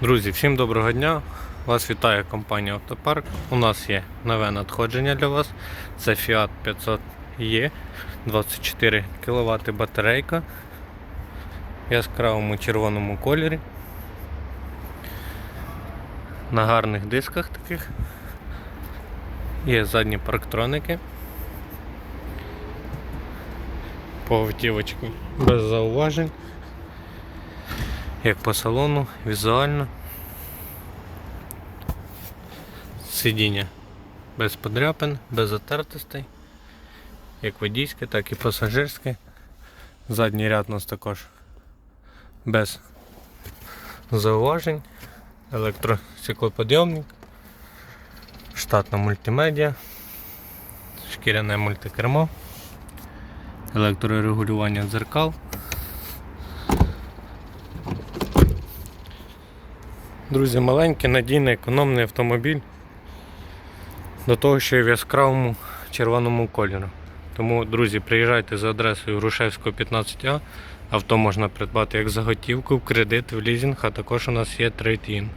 Друзі, всім доброго дня! Вас вітає компанія Автопарк. У нас є нове надходження для вас. Це Fiat 500E 24 кВт батарейка в яскравому червоному кольорі. На гарних дисках таких. Є задні парктроники. По автівочку без зауважень. Як по салону, візуально. Сидіння без подряпин, без затертостей. Як водійське, так і пасажирське. Задній ряд у нас також без зауважень. Електростеклоподйомник. Штатна мультимедіа. Шкіряне мультикермо. Електрорегулювання дзеркал. Друзі, маленький, надійний, економний автомобіль. До того, що і в яскравому червоному кольору. Тому, друзі, приїжджайте за адресою Грушевського 15А. Авто можна придбати як заготівку, в кредит, в лізинг, а також у нас є трейд-ін.